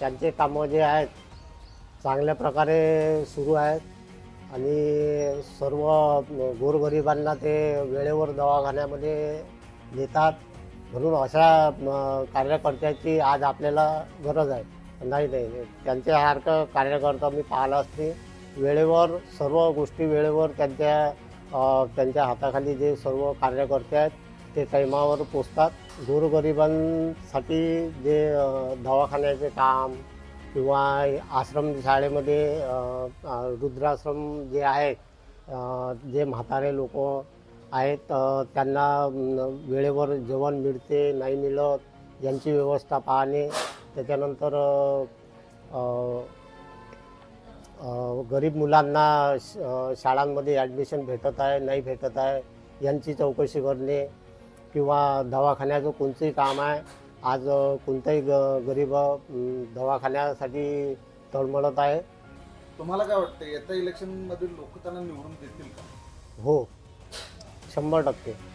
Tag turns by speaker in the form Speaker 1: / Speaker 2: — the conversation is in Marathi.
Speaker 1: त्यांचे कामं जे आहेत चांगल्या प्रकारे सुरू आहेत. आणि सर्व गोरगरिबांना ते वेळेवर दवाखान्यामध्ये नेतात. म्हणून अशा कार्यकर्त्याची आज आपल्याला गरज आहे. नाही नाही त्यांच्यासारखं कार्यकर्ता मी पाहिला असते. वेळेवर सर्व गोष्टी वेळेवर त्यांच्या त्यांच्या हाताखाली जे सर्व कार्यकर्ते आहेत ते टाईमावर पोचतात. गोरगरिबांसाठी जे दवाखान्याचे काम किंवा आश्रम शाळेमध्ये रुद्राश्रम जे आहे जे म्हातारे लोक आहेत त्यांना वेळेवर जेवण मिळते नाही मिळत यांची व्यवस्था पाहणे. त्याच्यानंतर गरीब मुलांना श- शाळांमध्ये ॲडमिशन भेटत आहे नाही भेटत आहे यांची चौकशी करणे. किंवा दवाखान्याचं कोणतंही काम आहे आज कोणताही ग गरीब दवाखान्यासाठी तळमळत आहे.
Speaker 2: तुम्हाला काय वाटतं येत्या इलेक्शनमध्ये लोक त्यांना निवडून देतील का?
Speaker 1: हो. शंभर टक्के.